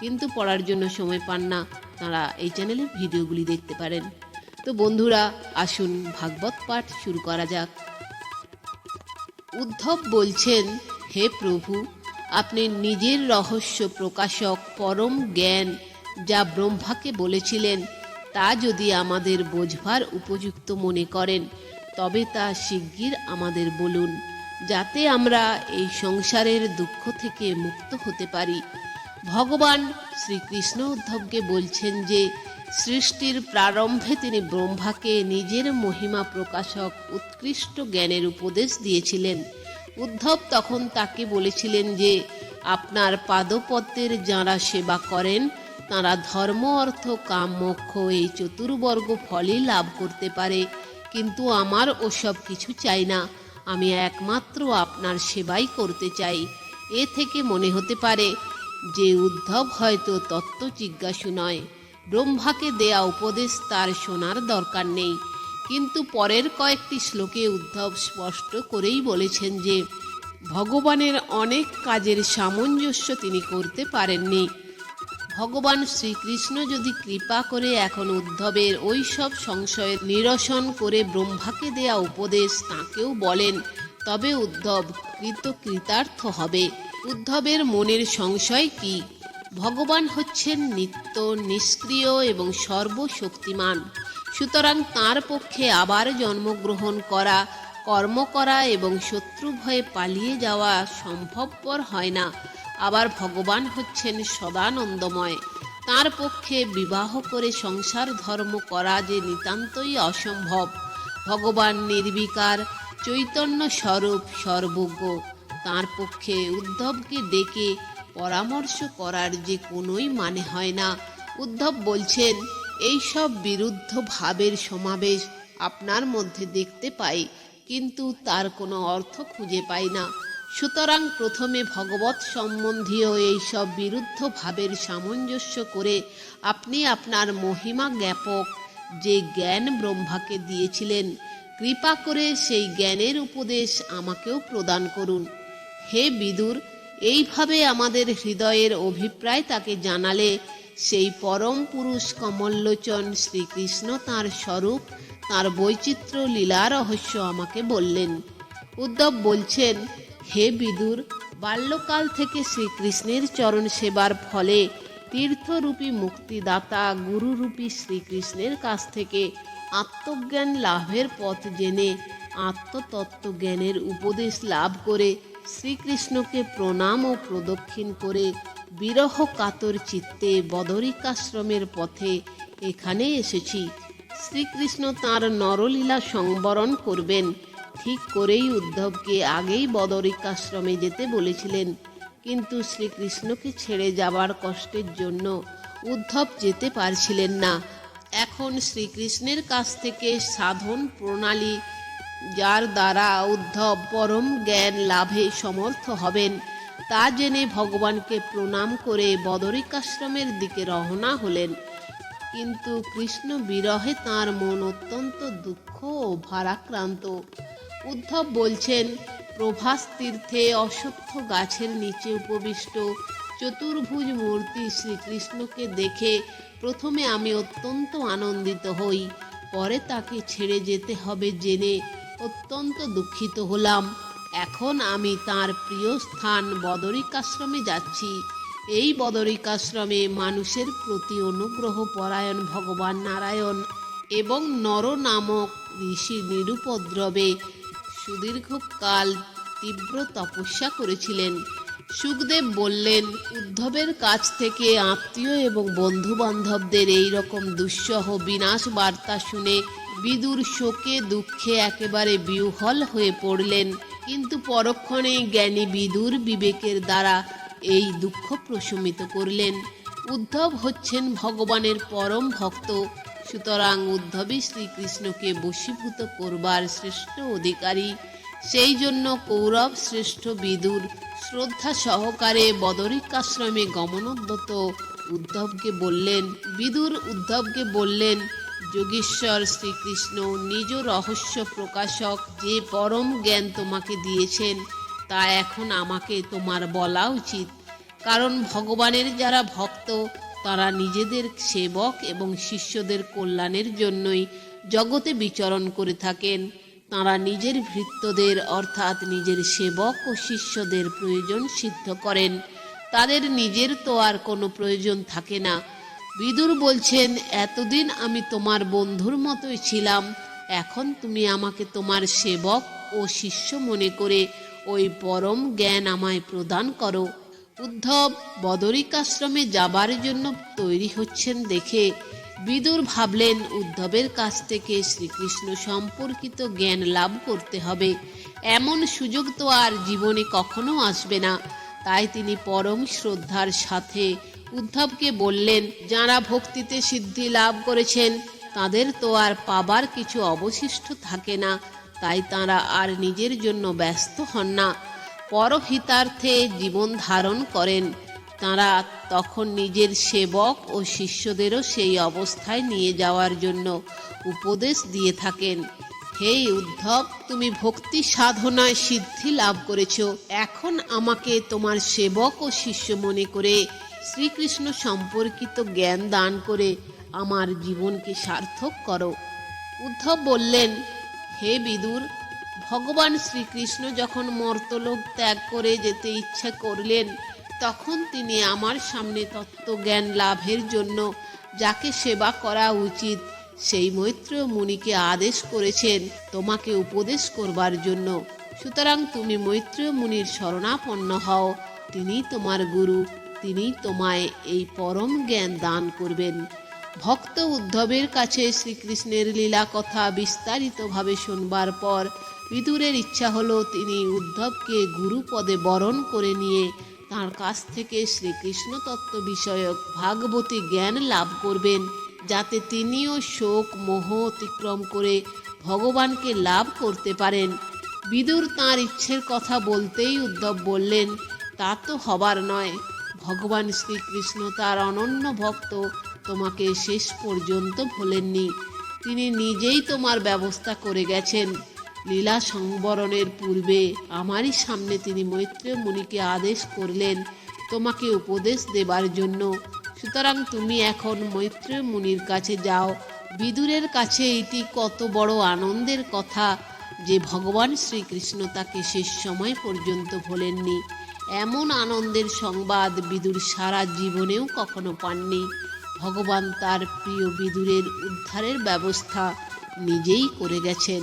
কিন্তু পড়ার জন্য সময় পান না। তারা এই চ্যানেলের ভিডিওগুলি দেখতে পারেন। তো বন্ধুরা, আসুন ভাগবত পাঠ শুরু করা যাক। উদ্ধব বলছেন, হে প্রভু, আপনি নিজের রহস্য প্রকাশক পরম জ্ঞান যা ব্রহ্মাকে বলেছিলেন, তা যদি আমাদের বোঝবার উপযুক্ত মনে করেন, তবে তা শিগগির আমাদের বলুন, যাতে আমরা এই সংসারের দুঃখ থেকে মুক্ত হতে পারি। ভগবান শ্রীকৃষ্ণ উদ্ধবকে বলছেন যে, সৃষ্টির প্রারম্ভে তিনি ব্রহ্মাকে নিজের মহিমা প্রকাশক উৎকৃষ্ট জ্ঞানের উপদেশ দিয়েছিলেন। উদ্ধব তখন তাকে বলেছিলেন যে, আপনার পাদপদ্মের যাঁরা সেবা করেন, তাঁরা ধর্ম, অর্থ, কাম, মোক্ষ এই চতুর্বর্গ ফলই লাভ করতে পারে। কিন্তু আমার ওসব কিছু চাই না, আমি একমাত্র আপনার সেবাই করতে চাই। এ থেকে মনে হতে পারে যে উদ্ধব হয়তো তত্ত্ব জিজ্ঞাসু নয়, ব্রহ্মাকে দেয়া উপদেশ তার শোনার দরকার নেই। কিন্তু পরের কয়েকটি শ্লোকে উদ্ধব স্পষ্ট করেই বলেছেন যে, ভগবানের অনেক কাজের সামঞ্জস্য তিনি করতে পারেননি। ভগবান শ্রীকৃষ্ণ যদি কৃপা করে এখন উদ্ধবের ওই সব সংশয়ের নিরসন করে ব্রহ্মাকে দেয়া উপদেশ তাকেও বলেন, তবে উদ্ধব কৃত কৃতার্থ হবে। উদ্ধবের মনের সংশয় কি? ভগবান হচ্ছেন নিত্য নিষ্ক্রিয় এবং সর্বশক্তিমান। সুতরাং তার পক্ষে আবার জন্মগ্রহণ করা, কর্ম করা এবং শত্রু ভয়ে পালিয়ে যাওয়া সম্ভবপর হয় না। আবার ভগবান হচ্ছেন সদানন্দময়। তার পক্ষে বিবাহ করে সংসার ধর্ম করা যে নিতান্তই অসম্ভব। ভগবান নির্বিকার, চৈতন্য স্বরূপ সর্বজ্ঞ। তার পক্ষে উদ্ধবকে ডেকে পরামর্শ করার যে কোনোই মানে হয় না। উদ্ধব বলছেন, এই সব বিরুদ্ধ ভাবের সমাবেশ আপনার মধ্যে দেখতে পাই, কিন্তু তার কোনো অর্থ খুঁজে পাই না। সুতরাং প্রথমে ভগবত সম্বন্ধীয় এই সব বিরুদ্ধ ভাবের সামঞ্জস্য করে আপনি আপনার মহিমা জ্ঞাপক, যে জ্ঞান ব্রহ্মাকে দিয়েছিলেন, কৃপা করে সেই জ্ঞানের উপদেশ আমাকেও প্রদান করুন। হে বিদুর, এইভাবে আমাদের হৃদয়ের অভিপ্রায় তাকে জানালে সেই পরম পুরুষ কমল্লোচন শ্রীকৃষ্ণ তার স্বরূপ, তার বৈচিত্র্য লীলা রহস্য আমাকে বললেন। উদ্ধব বলছেন, হে বিদুর, বাল্যকাল থেকে শ্রীকৃষ্ণের চরণ সেবার ফলে তীর্থরূপী মুক্তিদাতা গুরুরূপী শ্রীকৃষ্ণের কাছ থেকে আত্মজ্ঞান লাভের পথ জেনে আত্মতত্ত্ব জ্ঞানের উপদেশ লাভ করে শ্রীকৃষ্ণকে প্রণাম ও প্রদক্ষিণ করে বিরহ কাতর চিত্তে বদরিকাশ্রমের পথে এখানে এসেছি। শ্রীকৃষ্ণ তার নরলীলা সংবরণ করবেন। ঠিক করেই উদ্ধবকে আগেই বদরিকাশ্রমে যেতে বলেছিলেন। কিন্তু শ্রীকৃষ্ণকে ছেড়ে যাবার কষ্টের জন্য উদ্ধব যেতে পারছিলেন না। এখন শ্রীকৃষ্ণের কাছ থেকে সাধন প্রণালী যার দ্বারা উদ্ধব পরম জ্ঞান লাভে সমর্থ হবেন, তা জেনে ভগবানকে প্রণাম করে বদরিকাশ্রমের দিকে রওনা হলেন। কিন্তু কৃষ্ণ বিরহে তার মন অত্যন্ত দুঃখ ও ভারাক্রান্ত। উদ্ধব বলছেন, প্রভাস তীর্থে অশ্বত্থ গাছের নিচে উপবিষ্ট চতুর্ভুজ মূর্তি শ্রীকৃষ্ণকে দেখে প্রথমে আমি অত্যন্ত আনন্দিত হই, পরে তাকে ছেড়ে যেতে হবে জেনে অত্যন্ত দুঃখিত হলাম। এখন আমি তার প্রিয় স্থান বদরিকাশ্রমে যাচ্ছি। এই বদরিকাশ্রমে মানুষের প্রতি অনুগ্রহ পরায়ণ ভগবান নারায়ণ এবং নর নামক ঋষি নিরুপদ্রবে সুদীর্ঘকাল তীব্র তপস্যা করেছিলেন। সুখদেব বললেন, উদ্ধবের কাছ থেকে আত্মীয় এবং বন্ধু বান্ধবদের এই রকম দুঃসহ বিনাশ বার্তা শুনে বিদুর শোকে দুঃখে একেবারে বিহ্বল হয়ে পড়লেন। কিন্তু পরক্ষণে জ্ঞানী বিদুর বিবেকের দ্বারা এই দুঃখ প্রশমিত করলেন। উদ্ধব হচ্ছেন ভগবানের পরম ভক্ত। সুতরাং উদ্ধবই শ্রীকৃষ্ণকে বশীভূত করবার শ্রেষ্ঠ অধিকারী। সেই জন্য কৌরব শ্রেষ্ঠ বিদুর শ্রদ্ধা সহকারে বদরিকাশ্রমে গমনোদ্যত উদ্ধবকে বললেন, বিদুর উদ্ধবকে বললেন যোগেশ্বর শ্রীকৃষ্ণ নিজ রহস্য প্রকাশক যে পরম জ্ঞান তোমাকে দিয়েছেন, তা এখন আমাকে তোমার বলা উচিত। কারণ ভগবানের যারা ভক্ত, তারা নিজেদের সেবক এবং শিষ্যদের কল্যাণের জন্যই জগতে বিচরণ করে থাকেন। তারা নিজের ভৃত্যদের, অর্থাৎ নিজের সেবক ও শিষ্যদের প্রয়োজন সিদ্ধ করেন। তাদের নিজের তো আর কোনো প্রয়োজন থাকে না। বিদুর বলছেন, এতদিন আমি তোমার বন্ধুর মতোই ছিলাম। এখন তুমি আমাকে তোমার সেবক ও শিষ্য মনে করে ওই পরম জ্ঞান আমায় প্রদান করো। উদ্ধব বদরিকাশ্রমে যাবার জন্য তৈরি হচ্ছেন দেখে বিদুর ভাবলেন, উদ্ধবের কাছ থেকে শ্রীকৃষ্ণ সম্পর্কিত জ্ঞান লাভ করতে হবে। এমন সুযোগ তো আর জীবনে কখনো আসবে না। তাই তিনি পরম শ্রদ্ধার সাথে উদ্ধবকে বললেন, যারা ভক্তিতে সিদ্ধি লাভ করেছেন, তাদের তো আর পাবার কিছু অবশিষ্ট থাকে না। তাই তারা আর নিজের জন্য ব্যস্ত হন না। পরহিতার্থে জীবন ধারণ করেন। তারা তখন নিজের সেবক ও শিষ্যদেরও সেই অবস্থায় নিয়ে যাওয়ার জন্য উপদেশ দিয়ে থাকেন। হে উদ্ধব, তুমি ভক্তি সাধনায় সিদ্ধি লাভ করেছ। এখন আমাকে তোমার সেবক ও শিষ্য মনে করে শ্রীকৃষ্ণ সম্পর্কিত জ্ঞান দান করে আমার জীবনকে সার্থক করো। উদ্ধব বললেন, হে বিদুর, ভগবান শ্রীকৃষ্ণ যখন মর্তলোক ত্যাগ করে যেতে ইচ্ছা করলেন, তখন তিনি আমার সামনে তত্ত্বজ্ঞান লাভের জন্য যাকে সেবা করা উচিত, সেই মৈত্র মুনিকে আদেশ করেছেন তোমাকে উপদেশ করবার জন্য। সুতরাং তুমি মৈত্র মুনির শরণাপন্ন হও তিনি তোমার গুরু। তিনি তোমায় এই পরম জ্ঞান দান করবেন। ভক্ত উদ্ধবের কাছে শ্রীকৃষ্ণের লীলা কথা বিস্তারিতভাবে শুনবার পর বিদুরের ইচ্ছা হলো তিনি উদ্ধবকে গুরু পদে বরণ করে নিয়ে তার কাছ থেকে শ্রীকৃষ্ণ তত্ত্ব বিষয়ক ভাগবতী জ্ঞান লাভ করবেন, যাতে তিনিও শোক মোহ অতিক্রম করে ভগবানকে লাভ করতে পারেন। বিদুর তাঁর ইচ্ছের কথা বলতেই উদ্ধব বললেন, তা তো হবার নয়। ভগবান শ্রীকৃষ্ণ তার অনন্য ভক্ত তোমাকে শেষ পর্যন্ত ভোলেননি। তিনি নিজেই তোমার ব্যবস্থা করে গেছেন। লীলা সংবরণের পূর্বে আমারই সামনে তিনি মৈত্রেয় মুনিকে আদেশ করলেন তোমাকে উপদেশ দেবার জন্য। সুতরাং তুমি এখন মৈত্রেয় মুনির কাছে যাও। বিদুরের কাছে এটি কত বড় আনন্দের কথা যে ভগবান শ্রীকৃষ্ণ তাকে শেষ সময় পর্যন্ত ভোলেননি। এমন আনন্দের সংবাদ বিদুর সারা জীবনেও কখনো পাননি। ভগবান তার প্রিয় বিদুরের উদ্ধারের ব্যবস্থা নিজেই করে গেছেন।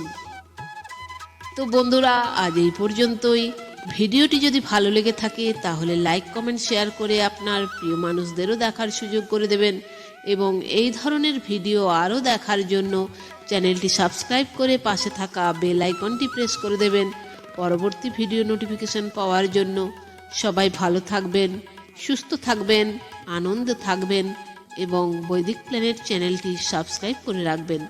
তো বন্ধুরা, আজ এই পর্যন্তই। ভিডিওটি যদি ভালো লেগে থাকে, তাহলে লাইক কমেন্ট শেয়ার করে আপনার প্রিয় মানুষদেরও দেখার সুযোগ করে দেবেন এবং এই ধরনের ভিডিও আরও দেখার জন্য চ্যানেলটি সাবস্ক্রাইব করে পাশে থাকা বেল আইকনটি প্রেস করে দেবেন। পরবর্তী ভিডিও নোটিফিকেশন পাওয়ার জন্য সবাই ভালো থাকবেন সুস্থ থাকবেন আনন্দ থাকবেন এবং বৈদিক প্ল্যানেট চ্যানেলটি সাবস্ক্রাইব করে রাখবেন।